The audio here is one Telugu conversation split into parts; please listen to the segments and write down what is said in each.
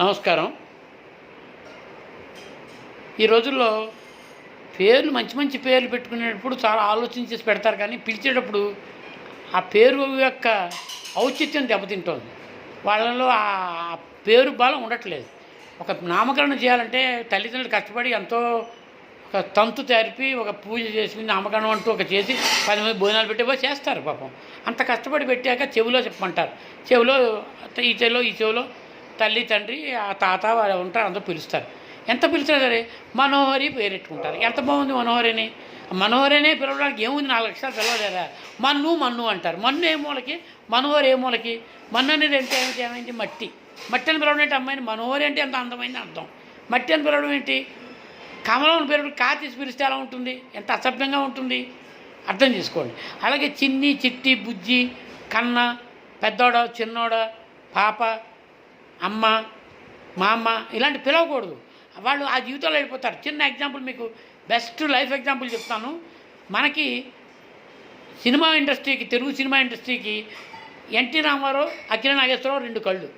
నమస్కారం. ఈ రోజుల్లో పేర్లు మంచి మంచి పేర్లు పెట్టుకునేటప్పుడు చాలా ఆలోచించేసి పెడతారు కానీ పిలిచేటప్పుడు ఆ పేరు యొక్క ఔచిత్యం దెబ్బతింటోంది. వాళ్ళలో ఆ పేరు బలం ఉండట్లేదు. ఒక నామకరణం చేయాలంటే తల్లిదండ్రులు కష్టపడి ఎంతో ఒక తంతు తెరిపి ఒక పూజ చేసి నామకరణం అంటూ ఒక చేసి పది మంది భోజనాలు పెట్టేవో చేస్తారు పాపం. అంత కష్టపడి పెట్టాక చెవిలో చెప్పమంటారు. చెవిలో ఈ చెవిలో ఈ చెవిలో తల్లి తండ్రి ఆ తాత వాళ్ళు ఉంటారు అందరూ పిలుస్తారు. ఎంత పిలిచినా సరే మనోహరి పేరెట్టుకుంటారు. ఎంత బాగుంది మనోహరిని? మనోహరినే పిలవడానికి ఏముంది? నాలుగు లక్షలు పిలవలేరా మన్ను మన్ను అంటారు. మన్ను ఏ మూలకి? మనోహరి ఏ మూలకి? మన్ను అనేది అంటే ఏమిటి? ఏమైంది? మట్టి. మట్టి అని పిలవడం ఏంటి? అమ్మాయిని మనోహరి అంటే ఎంత అందమైంది అర్థం. మట్టి అని పిలవడం ఏంటి? కమలం పేరు కా తీసి పిలిస్తే ఎలా ఉంటుంది? ఎంత అసభ్యంగా ఉంటుంది? అర్థం చేసుకోండి. అలాగే చిన్ని చిట్టి బుజ్జి కన్న పెద్దోడ చిన్నోడ పాప అమ్మ మా అమ్మ ఇలాంటి పిలవకూడదు. వాళ్ళు ఆ జీవితంలో వెళ్ళిపోతారు. చిన్న ఎగ్జాంపుల్ మీకు బెస్ట్ లైఫ్ ఎగ్జాంపుల్ చెప్తాను. మనకి సినిమా ఇండస్ట్రీకి తెలుగు సినిమా ఇండస్ట్రీకి ఎన్టీ రామారావు అఖిల నాగేశ్వరరావు రెండు కళ్ళు.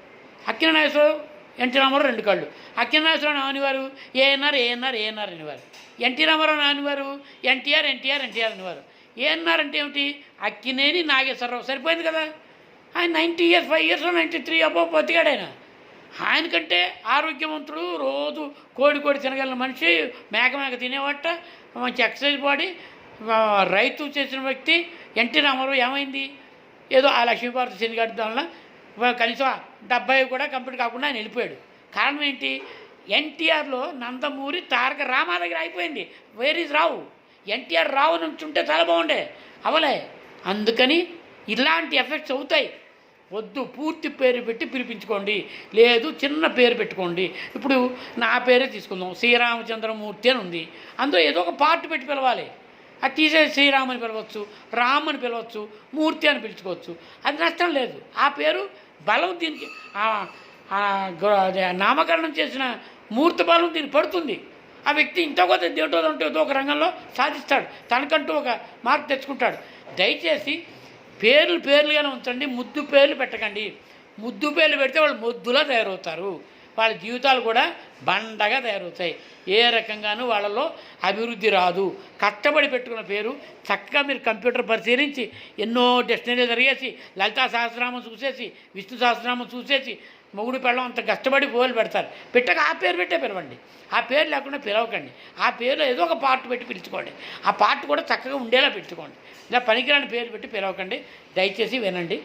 అఖిల నాగేశ్వరరావు ఎన్టీ రామారావు రెండు కళ్ళు. అఖిల నాగేశ్వరరావు నానివారు ఏఎన్ఆర్ ఏఎన్ఆర్ ఏఎన్ఆర్ అనేవారు. ఎన్టీ రామారావు నానివారు ఎన్టీఆర్ ఎన్టీఆర్ ఎన్టీఆర్ అనేవారు. ఏఎన్ఆర్ అంటే ఏమిటి? అక్కినేని నాగేశ్వరరావు. సరిపోయింది కదా? ఆయన ninety years five years ninety three అబ్బో బతికాడు ఆయన. ఆయనకంటే ఆరోగ్యవంతుడు రోజు కోడి కోడి తినగలిగిన మనిషి మేక మేక తినేవట మంచి ఎక్సర్సైజ్ బాడీ రైతు చేసిన వ్యక్తి ఎన్టీ రామారావు ఏమైంది? ఏదో ఆ లక్ష్మీపార్వతి శనిగాడి దానిలో కనీసం డెబ్బై కూడా కంప్లీట్ కాకుండా ఆయన వెళ్ళిపోయాడు. కారణం ఏంటి? ఎన్టీఆర్లో నందమూరి తారక రామా దగ్గర అయిపోయింది. Where is Rao NTR Rao నుంచి ఉంటే చాలా బాగుండే. అవలే. అందుకని ఇలాంటి ఎఫెక్ట్స్ అవుతాయి. వద్దు పూర్తి పేరు పెట్టి పిలిపించుకోండి. లేదు చిన్న పేరు పెట్టుకోండి. ఇప్పుడు నా పేరే తీసుకుందాం. శ్రీరామచంద్రమూర్తి అని ఉంది. అందులో ఏదో ఒక పార్ట్ పెట్టి పిలవాలి. అది తీసే శ్రీరామ్ అని పిలవచ్చు రామ్ అని పిలవచ్చు మూర్తి అని పిలుచుకోవచ్చు. అది నష్టం లేదు. ఆ పేరు బలం దీనికి నామకరణం చేసిన మూర్తి బలం దీనికి పడుతుంది. ఆ వ్యక్తి ఇంతో కొద్ది దేంటో ఉంటే ఏదో ఒక రంగంలో సాధిస్తాడు. తనకంటూ ఒక మార్క్ తెచ్చుకుంటాడు. దయచేసి పేర్లు పేర్లుగానే ఉంచండి ముద్దు పేర్లు పెట్టకండి. ముద్దు పేర్లు పెడితే వాళ్ళు ముద్దులా తయారవుతారు. వాళ్ళ జీవితాలు కూడా బండగా తయారవుతాయి. ఏ రకంగానూ వాళ్ళలో అభివృద్ధి రాదు. కష్టపడి పెట్టుకున్న పేరు చక్కగా మీరు కంప్యూటర్ పరిశీలించి ఎన్నో డెస్టినరీలు జరిగేసి లలితా సహస్రనామం చూసేసి విష్ణు సహస్రనామం చూసేసి మొగుడు పెళ్ళం అంత కష్టపడి పోలు పెడతారు. పెట్టక ఆ పేరు పెట్టే పిలవండి. ఆ పేరు లేకుండా పిలవకండి. ఆ పేరులో ఏదో ఒక పార్ట్ పెట్టి పిలుచుకోండి. ఆ పార్ట్ కూడా చక్కగా ఉండేలా పెట్టుకోండి. ఇలా పనికిరాని పేరు పెట్టి పిలవకండి. దయచేసి వినండి.